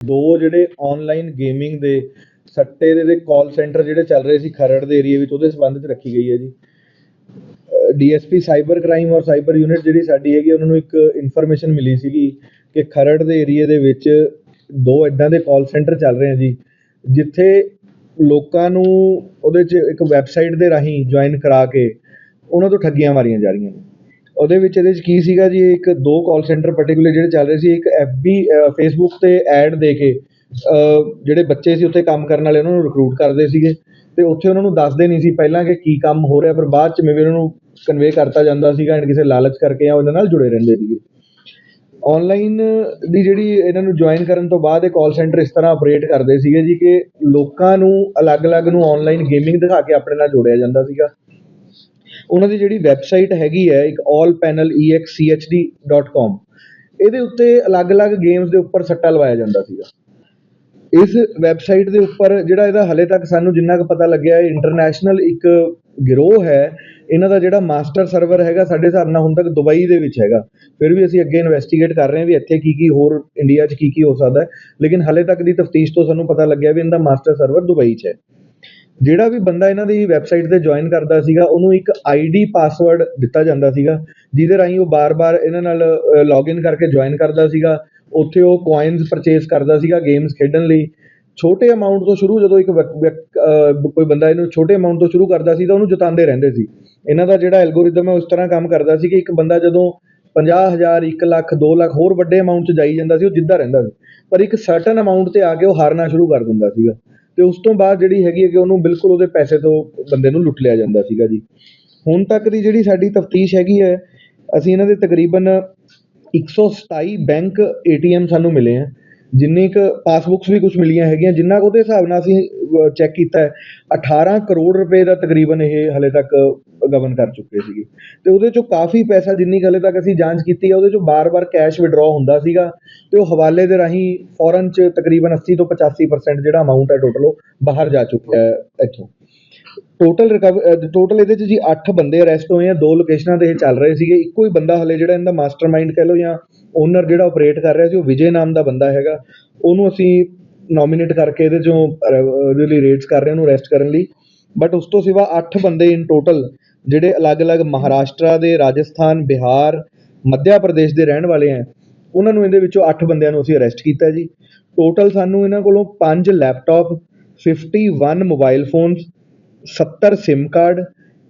ਦੋ ਜਿਹੜੇ online gaming ਦੇ ਸੱਟੇ ਦੇ ਕਾਲ ਸੈਂਟਰ ਜਿਹੜੇ ਚੱਲ ਰਹੇ ਸੀ ਖਰੜ ਦੇ ਏਰੀਆ ਵਿੱਚ, ਉਹਦੇ ਸੰਬੰਧ 'ਚ ਰੱਖੀ ਗਈ ਹੈ ਜੀ। ਡੀਐਸਪੀ ਸਾਈਬਰ ਕ੍ਰਾਈਮ ਔਰ ਸਾਈਬਰ ਯੂਨਿਟ ਜਿਹੜੀ ਸਾਡੀ ਹੈਗੀ, ਉਹਨਾਂ ਨੂੰ ਇੱਕ ਇਨਫੋਰਮੇਸ਼ਨ ਮਿਲੀ ਸੀਗੀ ਕਿ ਖਰੜ ਦੇ ਏਰੀਆ ਦੇ ਵਿੱਚ ਦੋ ਇਦਾਂ ਦੇ ਕਾਲ ਸੈਂਟਰ ਚੱਲ ਰਹੇ ਆ ਜੀ, ਜਿੱਥੇ ਲੋਕਾਂ ਨੂੰ ਉਹਦੇ 'ਚ ਇੱਕ ਵੈਬਸਾਈਟ ਦੇ ਰਾਹੀਂ ਜੁਆਇਨ ਕਰਾ ਕੇ ਉਹਨਾਂ ਤੋਂ ਠੱਗੀਆਂ ਮਾਰੀਆਂ ਜਾ ਰਹੀਆਂ ਨੇ। ਉਹਦੇ ਵਿੱਚ ਇਹਦੇ 'ਚ ਕੀ ਸੀਗਾ ਜੀ, ਇੱਕ ਦੋ ਕੋਲ ਸੈਂਟਰ ਪਰਟੀਕੁਲਰ ਜਿਹੜੇ ਚੱਲ ਰਹੇ ਸੀ, ਇੱਕ ਐਫ ਬੀ ਫੇਸਬੁੱਕ ਤੇ ਐਡ ਦੇ ਕੇ ਜਿਹੜੇ ਬੱਚੇ ਸੀ ਉੱਥੇ ਕੰਮ ਕਰਨ ਵਾਲੇ, ਉਹਨਾਂ ਨੂੰ ਰਿਕਰੂਟ ਕਰਦੇ ਸੀਗੇ। ਅਤੇ ਉੱਥੇ ਉਹਨਾਂ ਨੂੰ ਦੱਸਦੇ ਨਹੀਂ ਸੀ ਪਹਿਲਾਂ ਕਿ ਕੀ ਕੰਮ ਹੋ ਰਿਹਾ, ਪਰ ਬਾਅਦ 'ਚ ਮੇਵੇ ਉਹਨਾਂ ਨੂੰ ਕਨਵੇ ਕਰਤਾ ਜਾਂਦਾ ਸੀਗਾ ਐਂਡ ਕਿਸੇ ਲਾਲਚ ਕਰਕੇ ਜਾਂ ਉਹਨਾਂ ਨਾਲ ਜੁੜੇ ਰਹਿੰਦੇ ਸੀਗੇ। ਔਨਲਾਈਨ ਦੀ ਜਿਹੜੀ ਇਹਨਾਂ ਨੂੰ ਜੁਆਇਨ ਕਰਨ ਤੋਂ ਬਾਅਦ ਇਹ ਕੋਲ ਸੈਂਟਰ ਇਸ ਤਰ੍ਹਾਂ ਆਪਰੇਟ ਕਰਦੇ ਸੀਗੇ ਜੀ ਕਿ ਲੋਕਾਂ ਨੂੰ, ਅਲੱਗ-ਅਲੱਗ ਨੂੰ ਔਨਲਾਈਨ ਗੇਮਿੰਗ ਦਿਖਾ ਕੇ ਆਪਣੇ ਨਾਲ ਜੋੜਿਆ ਜਾਂਦਾ ਸੀਗਾ। ਉਹਨਾਂ ਦੀ ਜਿਹੜੀ ਵੈਬਸਾਈਟ ਹੈਗੀ ਹੈ, ਇੱਕ allpanelexchd.com ਇਹਦੇ ਉੱਤੇ ਅਲੱਗ-ਅਲੱਗ ਗੇਮਸ ਦੇ ਉੱਪਰ ਸੱਟਾ ਲਵਾਇਆ ਜਾਂਦਾ ਸੀਗਾ। ਇਸ ਵੈਬਸਾਈਟ ਦੇ ਉੱਪਰ ਜਿਹੜਾ ਇਹਦਾ ਹਲੇ ਤੱਕ ਸਾਨੂੰ ਜਿੰਨਾ ਕੁ ਪਤਾ ਲੱਗਿਆ ਹੈ ਇੰਟਰਨੈਸ਼ਨਲ ਇੱਕ ਗਿਰੋਹ ਹੈ। ਇਹਨਾਂ ਦਾ ਜਿਹੜਾ ਮਾਸਟਰ ਸਰਵਰ ਹੈਗਾ, ਸਾਡੇ ਹਿਸਾਬ ਨਾਲ ਹੁਣ ਤੱਕ ਦੁਬਈ ਦੇ ਵਿੱਚ ਹੈਗਾ। ਫਿਰ ਵੀ ਅਸੀਂ ਅੱਗੇ ਇਨਵੈਸਟੀਗੇਟ ਕਰ ਰਹੇ ਹਾਂ ਵੀ ਇੱਥੇ ਕੀ ਕੀ ਹੋਰ ਇੰਡੀਆ 'ਚ ਕੀ ਕੀ ਹੋ ਸਕਦਾ ਹੈ। ਲੇਕਿਨ ਹਲੇ ਤੱਕ ਦੀ ਤਫਤੀਸ਼ ਤੋਂ ਸਾਨੂੰ ਪਤਾ ਲੱਗਿਆ ਵੀ ਇਹਨਾਂ ਦਾ ਮਾਸਟਰ ਸਰਵਰ ਦੁਬਈ 'ਚ ਹੈ। ਜਿਹੜਾ ਵੀ ਬੰਦਾ ਇਹਨਾਂ ਦੀ ਵੈੱਬਸਾਈਟ ਤੇ ਜੁਆਇਨ ਕਰਦਾ ਸੀਗਾ, ਉਹਨੂੰ ਇੱਕ ਆਈਡੀ ਪਾਸਵਰਡ ਦਿੱਤਾ ਜਾਂਦਾ ਸੀਗਾ, ਜਿਹਦੇ ਰਾਹੀਂ ਉਹ ਵਾਰ ਵਾਰ ਇਹਨਾਂ ਨਾਲ ਲੌਗਇਨ ਕਰਕੇ ਜੁਆਇਨ ਕਰਦਾ ਸੀਗਾ। ਉੱਥੇ ਉਹ ਕੋਇਨਸ ਪਰਚੇਸ ਕਰਦਾ ਸੀਗਾ ਗੇਮਸ ਖੇਡਣ ਲਈ। ਛੋਟੇ ਅਮਾਊਂਟ ਤੋਂ ਸ਼ੁਰੂ ਜਦੋਂ ਇੱਕ ਵਿਅਕ- ਕੋਈ ਬੰਦਾ ਇਹਨੂੰ ਛੋਟੇ ਅਮਾਊਂਟ ਤੋਂ ਸ਼ੁਰੂ ਕਰਦਾ ਸੀ ਤਾਂ ਉਹਨੂੰ ਜਿਤਾਉਂਦੇ ਰਹਿੰਦੇ ਸੀ। ਇਹਨਾਂ ਦਾ ਜਿਹੜਾ ਐਲਗੋਰਿਦਮ ਹੈ ਉਸ ਤਰ੍ਹਾਂ ਕੰਮ ਕਰਦਾ ਸੀ ਕਿ ਇੱਕ ਬੰਦਾ ਜਦੋਂ 50000 1 ਲੱਖ 2 ਲੱਖ ਹੋਰ ਵੱਡੇ ਅਮਾਊਂਟ 'ਚ ਜਾਈ ਜਾਂਦਾ ਸੀ, ਉਹ ਜਿੱਦਾਂ ਰਹਿੰਦਾ ਸੀ। ਪਰ ਇੱਕ ਸਰਟਨ ਅਮਾਊਂਟ ਤੇ ਆ ਕੇ ਉਹ ਹਾਰਨਾ ਸ਼ੁਰੂ ਕਰ ਦਿੰਦਾ ਸੀਗਾ। ਤੇ ਉਸ ਤੋਂ ਬਾਅਦ ਜਿਹੜੀ ਹੈਗੀ ਹੈ ਕਿ ਉਹਨੂੰ ਬਿਲਕੁਲ ਉਹਦੇ ਪੈਸੇ ਤੋਂ ਬੰਦੇ ਨੂੰ ਲੁੱਟ ਲਿਆ ਜਾਂਦਾ ਸੀਗਾ ਜੀ। ਹੁਣ ਤੱਕ ਦੀ ਜਿਹੜੀ ਸਾਡੀ ਤਫਤੀਸ਼ ਹੈਗੀ ਹੈ, ਅਸੀਂ ਇਹਨਾਂ ਦੇ ਤਕਰੀਬਨ 127 ਬੈਂਕ ਏਟੀਐਮ ਸਾਨੂੰ ਮਿਲੇ ਹੈ ਜਿੰਨੀ ਕੁ ਪਾਸਬੁੱਕਸ ਵੀ ਕੁਝ ਮਿਲੀਆਂ ਹੈਗੀਆਂ, ਜਿੰਨਾ ਕੁ ਉਹਦੇ ਹਿਸਾਬ ਨਾਲ ਅਸੀਂ ਚੈੱਕ ਕੀਤਾ ਹੈ 18 ਕਰੋੜ ਰੁਪਏ ਦਾ ਤਕਰੀਬਨ ਇਹ ਹਲੇ ਤੱਕ ਗਬਨ ਕਰ ਚੁੱਕੇ ਸੀਗੇ। ਤੇ ਉਹਦੇ ਚੋਂ ਕਾਫੀ ਪੈਸਾ ਜਿੰਨੀ ਕੁ ਹਲੇ ਤੱਕ ਅਸੀਂ ਜਾਂਚ ਕੀਤੀ ਹੈ ਉਹਦੇ ਚੋਂ ਵਾਰ ਵਾਰ ਕੈਸ਼ ਵਿਡਰਾਅ ਹੁੰਦਾ ਸੀਗਾ ਅਤੇ ਉਹ ਹਵਾਲੇ ਦੇ ਰਾਹੀਂ ਫੋਰਨ ਚ ਤਕਰੀਬਨ 80 ਤੋਂ 85% ਜਿਹੜਾ ਅਮਾਊਂਟ ਹੈ ਟੋਟਲ ਉਹ ਬਾਹਰ ਜਾ ਚੁੱਕਿਆ ਹੈ ਇੱਥੋਂ। ਟੋਟਲ ਰਿਕਵਰ ਟੋਟਲ ਇਹਦੇ ਚ ਜੀ 8 ਬੰਦੇ ਅਰੈਸਟ ਹੋਏ ਆ, ਦੋ ਲੋਕੇਸ਼ਨਾਂ ਤੇ ਇਹ ਚੱਲ ਰਹੇ ਸੀਗੇ। ਇੱਕੋ ਹੀ ਬੰਦਾ ਹਲੇ ਜਿਹੜਾ ਇਹਦਾ ਮਾਸਟਰਮਾਈਂਡ ਕਹਿ ਲਓ ਜਾਂ ਓਨਰ ਜਿਹੜਾ ਆਪਰੇਟ ਕਰ ਰਿਹਾ ਸੀ, ਉਹ ਵਿਜੇ ਨਾਮ ਦਾ ਬੰਦਾ ਹੈਗਾ। ਉਹਨੂੰ ਅਸੀਂ ਨੋਮੀਨੇਟ ਕਰਕੇ ਇਹਦੇ ਚੋਂ ਉਹਦੇ ਲਈ ਰੇਟਸ ਕਰ ਰਹੇ ਉਹਨੂੰ ਅਰੈਸਟ ਕਰਨ ਲਈ। ਬਟ ਉਸ ਤੋਂ ਸਿਵਾ 8 ਬੰਦੇ ਇਨ ਟੋਟਲ ਜਿਹੜੇ ਅਲੱਗ-ਅਲੱਗ ਮਹਾਰਾਸ਼ਟਰ ਦੇ, ਰਾਜਸਥਾਨ, ਬਿਹਾਰ, ਮੱਧਿਆ ਪ੍ਰਦੇਸ਼ ਦੇ ਰਹਿਣ ਵਾਲੇ ਆ, ਉਹਨਾਂ ਨੂੰ ਇਹਦੇ ਵਿੱਚੋਂ 8 ਬੰਦਿਆਂ ਨੂੰ ਅਸੀਂ ਅਰੈਸਟ ਕੀਤਾ ਜੀ। ਟੋਟਲ ਸਾਨੂੰ ਇਹਨਾਂ ਕੋਲੋਂ 5 laptop 51 mobile phones 70 SIM card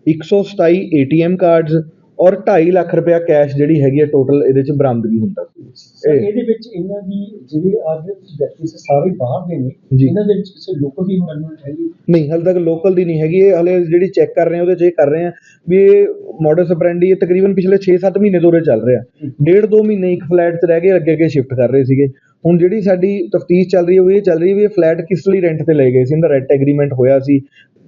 127 ATM cards ਔਰ 2.5 ਲੱਖ ਰੁਪਇਆ ਕੈਸ਼ ਜਿਹੜੀ ਹੈਗੀ ਹੈ ਟੋਟਲ ਇਹਦੇ ਚ ਬਰਾਮਦਗੀ ਹੁੰਦਾ ਸੀ। ਇਹ- ਇਹਦੇ ਵਿੱਚ ਇਹਨਾਂ ਦੀ ਜਿਹੜੇ ਅੱਜ ਵਿਅਕਤੀ ਸੇ ਸਾਰੇ ਬਾਹਰ ਦੇ ਨੇ। ਜੀ। ਇਹਨਾਂ ਦੇ ਵਿੱਚ ਕਿਸੇ ਲੋਕਲ ਦੀ ਇਨਵੋਲਵਮੈਂਟ ਹੈਗੀ। ਨਹੀਂ ਹਾਲੇ ਤੱਕ ਲੋਕਲ ਦੀ ਨਹੀਂ ਹੈਗੀ। ਇਹ ਹਲੇ ਜਿਹੜੀ ਚੈੱਕ ਕਰ ਰਹੇ ਉਹਦੇ ਚ ਇਹ ਕਰ ਰਹੇ ਹਾਂ ਵੀ ਇਹ ਮਾਡਸ ਆਪਰੈਂਡੀ ਇਹ ਤਕਰੀਬਨ ਪਿਛਲੇ 6-7 ਮਹੀਨੇ ਤੋਂ ਉਰੇ ਚੱਲ ਰਿਹਾ। ਡੇਢ ਦੋ ਮਹੀਨੇ ਇੱਕ ਫਲੈਟ 'ਚ ਰਹਿ ਕੇ ਅੱਗੇ ਅੱਗੇ ਸ਼ਿਫਟ ਕਰ ਰਹੇ ਸੀਗੇ। ਹੁਣ ਜਿਹੜੀ ਸਾਡੀ ਤਫਤੀਸ਼ ਚੱਲ ਰਹੀ ਹੈ ਉਹ ਇਹ ਚੱਲ ਰਹੀ ਹੈ ਵੀ ਇਹ ਫਲੈਟ ਕਿਸ ਲਈ ਰੈਂਟ ਤੇ ਲਏ ਗਏ ਸੀ। ਇਹਦਾ ਰੈਂਟ ਐਗਰੀਮੈਂਟ ਹੋਇਆ ਸੀ।